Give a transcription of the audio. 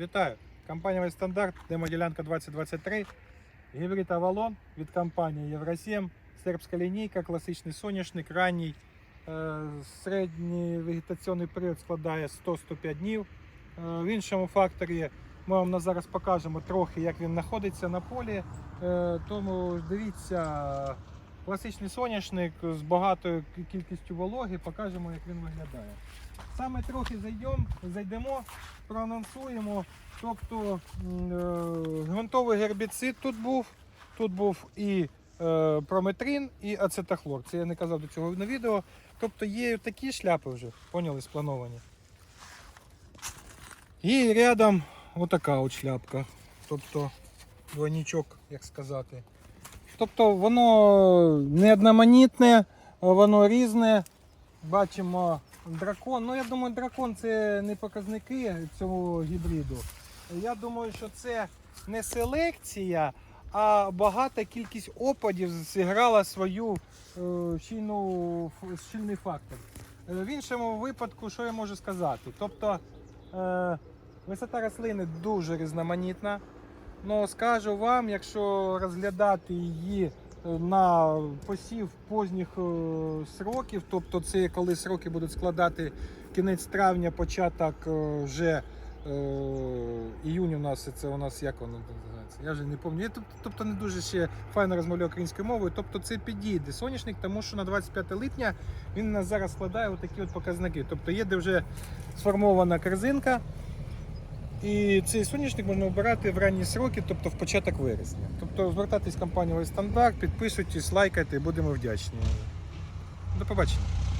Вітаю! Компанія «Весь стандарт, демоділянка 2023, гібрид Авалон від компанії Євросім, сербська лінійка, класичний соняшник, ранній. Е, Середній вегетаційний період складає 100-105 днів. Е, В іншому факторі ми вам зараз покажемо трохи, як він знаходиться на полі. Е, Тому дивіться, класичний соняшник з багатою кількістю вологи, покажемо, як він виглядає. Саме трохи зайдемо, зайдемо, проанонсуємо. Тобто е, ґрунтовий гербіцид тут був, тут був і е, прометрин, і ацетахлор. Це я не казав до цього на відео. Тобто є такі шляпи вже, поняли, сплановані. І рядом отака от шляпка. Тобто двойничок, як сказати. Тобто воно не одноманітне, воно різне. Бачимо дракон. Ну, я думаю, дракон це не показники цього гібриду. Я думаю, що це не селекція, а багата кількість опадів зіграла свою е, щільну, щільний фактор. Е, В іншому випадку, що я можу сказати? Тобто е, висота рослини дуже різноманітна. Ну, скажу вам, якщо розглядати її е, на посів позніх е, сроків, тобто це коли сроки будуть складати кінець травня, початок е, вже іюнь у нас це у нас як воно називається? Я вже не пам'ятаю. Тобто не дуже ще файно розмовляю українською мовою. Тобто це підійде соняшник, тому що на 25 липня він у нас зараз складає отакі от показники. Тобто є де вже сформована корзинка. І цей соняшник можна обирати в ранні сроки, тобто в початок вересня. Тобто звертайтесь в компанію «Весь стандарт, підписуйтесь, лайкайте, будемо вдячні. До побачення.